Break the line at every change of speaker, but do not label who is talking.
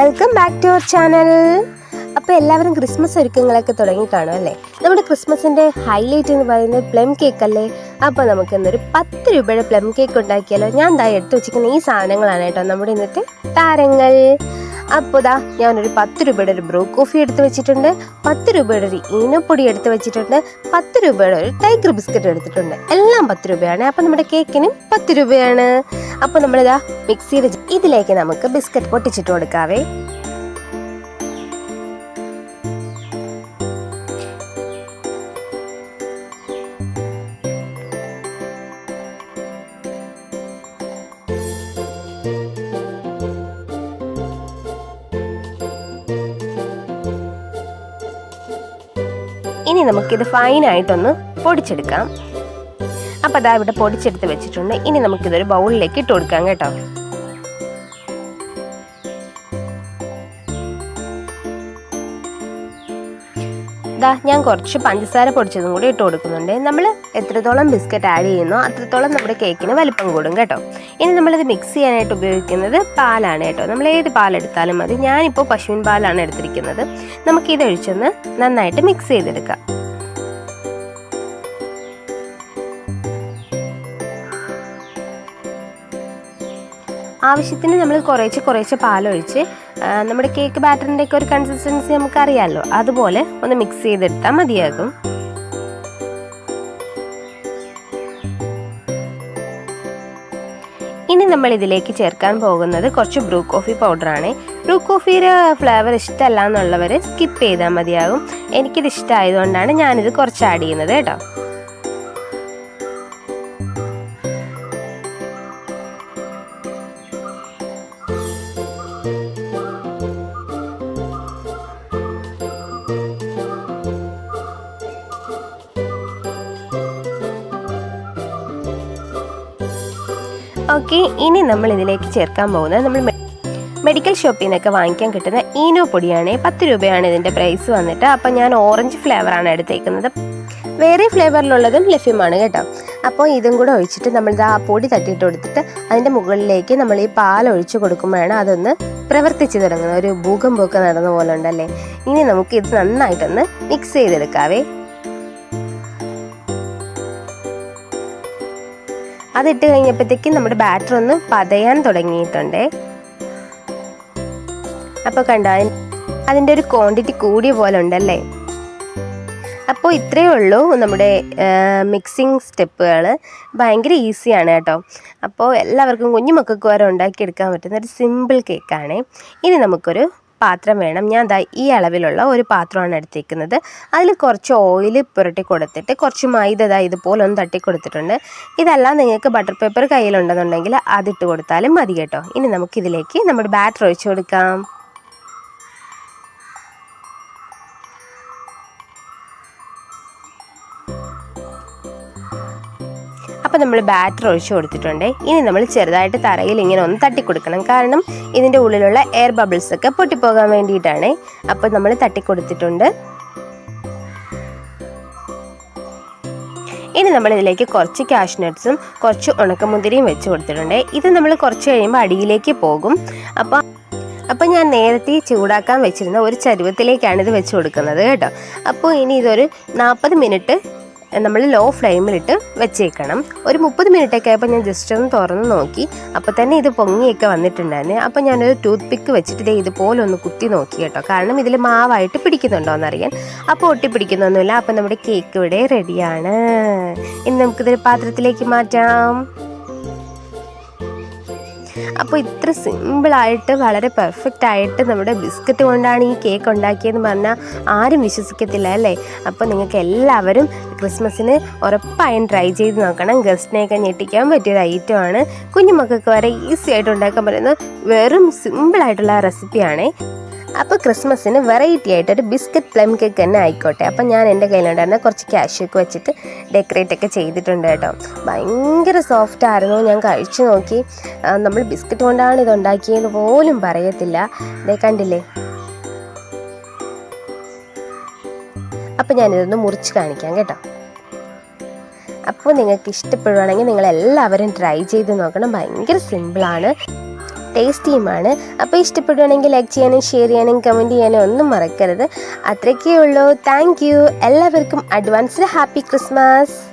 Welcome back to our channel അപ്പോൾ എല്ലാവരും Christmas ഒരുക്കങ്ങളൊക്കെ തുടങ്ങി കാണും അല്ലേ? നമ്മുടെ ക്രിസ്മസിന്റെ ഹൈലൈറ്റ് എന്ന് പറയുന്നത് പ്ലം കേക്ക് അല്ലേ? അപ്പോൾ നമുക്ക് ഇന്നൊരു പത്ത് രൂപയുടെ പ്ലം കേക്ക് ഉണ്ടാക്കിയാലോ? ഞാൻ ദാ എടുത്തു വെച്ചിരിക്കുന്ന ഈ സാധനങ്ങളാണ് കേട്ടോ നമ്മുടെ ഇന്നത്തെ താരങ്ങൾ. അപ്പോൾ ദാ ഞാനൊരു പത്ത് രൂപയുടെ ഒരു ബ്രൂ കോഫി എടുത്ത് വെച്ചിട്ടുണ്ട്. പത്ത് രൂപയുടെ ഒരു ഈനപ്പൊടി എടുത്ത് വെച്ചിട്ടുണ്ട്. പത്ത് രൂപയുടെ ഒരു ടൈഗർ ബിസ്ക്കറ്റ് എടുത്തിട്ടുണ്ട്. എല്ലാം പത്ത് രൂപയാണ്. അപ്പോൾ നമ്മുടെ കേക്കിന് പത്ത് രൂപയാണ്. അപ്പോൾ നമ്മളിതാ മിക്സിയുടെ ജ- ഇതിലേക്ക് നമുക്ക് ബിസ്ക്കറ്റ് പൊട്ടിച്ചിട്ട് കൊടുക്കാവേ. ഇനി നമുക്കിത് ഫൈനായിട്ടൊന്ന് പൊടിച്ചെടുക്കാം. അപ്പോൾ അതാ ഇവിടെ പൊടിച്ചെടുത്ത് വെച്ചിട്ടുണ്ട്. ഇനി നമുക്കിതൊരു ബൗളിലേക്ക് ഇട്ട് കൊടുക്കാം കേട്ടോ. ദാ ഞാൻ കുറച്ച് പഞ്ചസാര പൊടിച്ചതും കൂടി ഇട്ട് കൊടുക്കുന്നുണ്ട്. നമ്മൾ എത്രത്തോളം ബിസ്ക്കറ്റ് ആഡ് ചെയ്യുന്നോ അത്രത്തോളം നമ്മുടെ കേക്കിന് വലുപ്പം കൂടും കേട്ടോ. ഇനി നമ്മളിത് മിക്സ് ചെയ്യാനായിട്ട് ഉപയോഗിക്കുന്നത് പാലാണ് കേട്ടോ. നമ്മൾ ഏത് പാലെടുത്താലും മതി. ഞാനിപ്പോൾ പശുവിൻ പാലാണ് എടുത്തിരിക്കുന്നത്. നമുക്ക് ഒഴിച്ചൊന്ന് നന്നായിട്ട് മിക്സ് ചെയ്തെടുക്കാം. ആവശ്യത്തിന് നമ്മൾ കുറേശ്ശെ കുറേശ്ശെ പാലൊഴിച്ച് നമ്മുടെ കേക്ക് ബാറ്ററിന്റെ ഒക്കെ ഒരു കൺസിസ്റ്റൻസി നമുക്കറിയാമല്ലോ അതുപോലെ ഒന്ന് മിക്സ് ചെയ്തെടുത്താൽ മതിയാകും. ഇനി നമ്മൾ ഇതിലേക്ക് ചേർക്കാൻ പോകുന്നത് കുറച്ച് ബ്രൂ കോഫി പൗഡറാണ് ബ്രൂ കോഫിയുടെ ഫ്ലേവർ ഇഷ്ടമല്ല എന്നുള്ളവർ സ്കിപ്പ് ചെയ്താൽ മതിയാകും. എനിക്കിത് ഇഷ്ടമായതുകൊണ്ടാണ് ഞാനിത് കുറച്ച് ആഡ് ചെയ്യുന്നത് കേട്ടോ. ഓക്കെ ഇനി നമ്മൾ ഇതിലേക്ക് ചേർക്കാൻ പോകുന്നത് നമ്മൾ മെഡിക്കൽ ഷോപ്പിൽ നിന്നൊക്കെ വാങ്ങിക്കാൻ കിട്ടുന്ന ഈനോ പൊടിയാണ്. പത്ത് രൂപയാണ് ഇതിന്റെ പ്രൈസ് വന്നിട്ട്. അപ്പോൾ ഞാൻ ഓറഞ്ച് ഫ്ലേവറാണ് എടുത്തേക്കുന്നത്. വേറെ ഫ്ലേവറിലുള്ളതും ലഭ്യമാണ് കേട്ടോ. അപ്പോൾ ഇതും കൂടെ ഒഴിച്ചിട്ട് നമ്മൾ ആ പൊടി തട്ടിയിട്ട് കൊടുത്തിട്ട് അതിന്റെ മുകളിലേക്ക് നമ്മൾ ഈ പാൽ ഒഴിച്ചു കൊടുക്കുമ്പോഴാണ് അതൊന്ന് പ്രവർത്തിച്ച് തുടങ്ങുന്നത്. ഒരു ഭൂകമ്പമൊക്കെ നടന്ന പോലെ ഉണ്ടല്ലേ? ഇനി നമുക്ക് ഇത് നന്നായിട്ടൊന്ന് മിക്സ് ചെയ്തെടുക്കാവേ. അതിട്ട് കഴിഞ്ഞപ്പോഴത്തേക്കും നമ്മുടെ ബാറ്റർ ഒന്ന് പതയാൻ തുടങ്ങിയിട്ടുണ്ട്. അപ്പോൾ കണ്ടോ അതിൻ- അതിന്റെ ഒരു ക്വാണ്ടിറ്റി കൂടിയ പോലെ ഉണ്ടല്ലേ? അപ്പോൾ ഇത്രയേ ഉള്ളൂ നമ്മുടെ മിക്സിങ് സ്റ്റെപ്പുകൾ ഭയങ്കര ഈസിയാണ് കേട്ടോ. അപ്പോൾ എല്ലാവർക്കും കുഞ്ഞു മക്കൾക്ക് വരെ ഉണ്ടാക്കിയെടുക്കാൻ പറ്റുന്ന ഒരു സിമ്പിൾ കേക്കാണ് ഇനി നമുക്കൊരു പാത്രം വേണം. ഞാൻ ദാ ഈ അളവിലുള്ള ഒരു പാത്രമാണ് എടുത്തേക്കുന്നത്. അതിൽ കുറച്ച് ഓയിൽ പുരട്ടി കൊടുത്തിട്ട് കുറച്ച് മൈദ ദാ ഇതുപോലെ ഒന്ന് തട്ടി കൊടുത്തിട്ടുണ്ട്. ഇതല്ല നിങ്ങൾക്ക് ബട്ടർ പേപ്പർ കയ്യിലുണ്ടെന്നുണ്ടെങ്കിൽ അതിട്ട് കൊടുത്താലും മതി കേട്ടോ. ഇനി നമുക്കിതിലേക്ക് നമ്മുടെ ബാറ്റർ ഒഴിച്ചു കൊടുക്കാം. അപ്പോൾ നമ്മൾ ബാറ്റർ ഒഴിച്ചു കൊടുത്തിട്ടുണ്ട്. ഇനി നമ്മൾ ചെറുതായിട്ട് തറയിൽ ഇങ്ങനെ ഒന്ന് തട്ടിക്കൊടുക്കണം. കാരണം ഇതിന്റെ ഉള്ളിലുള്ള എയർ ബബിൾസ് ഒക്കെ പൊട്ടിപ്പോകാൻ വേണ്ടിയിട്ടാണ്. അപ്പോൾ നമ്മൾ തട്ടിക്കൊടുത്തിട്ടുണ്ട്. ഇനി നമ്മൾ ഇതിലേക്ക് കുറച്ച് കാഷ്നട്ട്സും കുറച്ച് ഉണക്കമുന്തിരിയും വെച്ച് കൊടുത്തിട്ടുണ്ട്. ഇത് നമ്മൾ കുറച്ച് കഴിയുമ്പോൾ അടിയിലേക്ക് പോകും. അപ്പോൾ അപ്പോൾ ഞാൻ നേരത്തെ ചൂടാക്കാൻ വെച്ചിരുന്ന ഒരു ചരുവത്തിലേക്കാണ് ഇത് വെച്ച് കൊടുക്കുന്നത് കേട്ടോ. അപ്പോൾ ഇനി ഇതൊരു നാൽപ്പത് മിനിറ്റ് നമ്മൾ ലോ ഫ്ലെയിമിലിട്ട് വെച്ചേക്കണം. ഒരു മുപ്പത് മിനിറ്റൊക്കെ ആയപ്പോൾ ഞാൻ ജസ്റ്റ് ഒന്ന് തുറന്ന് നോക്കി. അപ്പോൾ തന്നെ ഇത് പൊങ്ങിയൊക്കെ വന്നിട്ടുണ്ടായിരുന്നു. അപ്പോൾ ഞാനൊരു ടൂത്ത് പിക്ക് വെച്ചിട്ട് ദേ ഇതുപോലെ ഒന്ന് കുത്തി നോക്കി കേട്ടോ. കാരണം ഇതിൽ മാവായിട്ട് പിടിക്കുന്നുണ്ടോ എന്നറിയാൻ അപ്പോൾ ഒട്ടി പിടിക്കുന്നൊന്നുമില്ല അപ്പോൾ നമ്മുടെ കേക്ക് ഇവിടെ റെഡിയാണ് ഇനി നമുക്കിതൊരു പാത്രത്തിലേക്ക് മാറ്റാം. അപ്പോൾ ഇത്ര സിമ്പിളായിട്ട് വളരെ പെർഫെക്റ്റ് ആയിട്ട് നമ്മുടെ ബിസ്ക്കറ്റ് കൊണ്ടാണ് ഈ കേക്ക് ഉണ്ടാക്കിയതെന്ന് പറഞ്ഞാൽ ആരും വിശ്വസിക്കത്തില്ല അല്ലേ? അപ്പോൾ നിങ്ങൾക്ക് എല്ലാവരും ക്രിസ്മസിന് ഉറപ്പായും ട്രൈ ചെയ്ത് നോക്കണം. ഗസ്റ്റിനെയൊക്കെ ഞെട്ടിക്കാൻ പറ്റിയൊരു ഐറ്റമാണ് കുഞ്ഞുമക്കൾക്ക് വരെ ഈസി ആയിട്ട് ഉണ്ടാക്കാൻ പറ്റുന്ന വെറും സിമ്പിളായിട്ടുള്ള റെസിപ്പിയാണ് അപ്പോൾ ക്രിസ്മസിന് വെറൈറ്റി ആയിട്ട് ഒരു ബിസ്ക്കറ്റ് പ്ലം കേക്ക് തന്നെ ആയിക്കോട്ടെ. അപ്പൊ ഞാൻ എന്റെ കയ്യിലുണ്ടായിരുന്ന കുറച്ച് ക്യാഷ്യൊക്കെ വെച്ചിട്ട് ഡെക്കറേറ്റ് ഒക്കെ ചെയ്തിട്ടുണ്ട് കേട്ടോ. ഭയങ്കര സോഫ്റ്റ് ആയിരുന്നു. ഞാൻ കഴിച്ചു നോക്കി. നമ്മൾ ബിസ്ക്കറ്റ് കൊണ്ടാണ് ഇത് ഉണ്ടാക്കിയെന്ന് പോലും പറയത്തില്ല. ദേ കണ്ടില്ലേ? അപ്പം ഞാനിതൊന്ന് മുറിച്ച് കാണിക്കാം കേട്ടോ. അപ്പോൾ നിങ്ങൾക്ക് ഇഷ്ടപ്പെടുവാണെങ്കിൽ നിങ്ങൾ എല്ലാവരും ട്രൈ ചെയ്ത് നോക്കണം. ഭയങ്കര സിമ്പിളാണ് ടേസ്റ്റിയുമാണ് അപ്പോൾ ഇഷ്ടപ്പെടുകയാണെങ്കിൽ ലൈക്ക് ചെയ്യാനും ഷെയർ ചെയ്യാനും കമന്റ് ചെയ്യാനും ഒന്നും മറക്കരുത്. അത്രയ്ക്കേ ഉള്ളൂ. താങ്ക് എല്ലാവർക്കും അഡ്വാൻസ്ഡ് ഹാപ്പി ക്രിസ്മസ്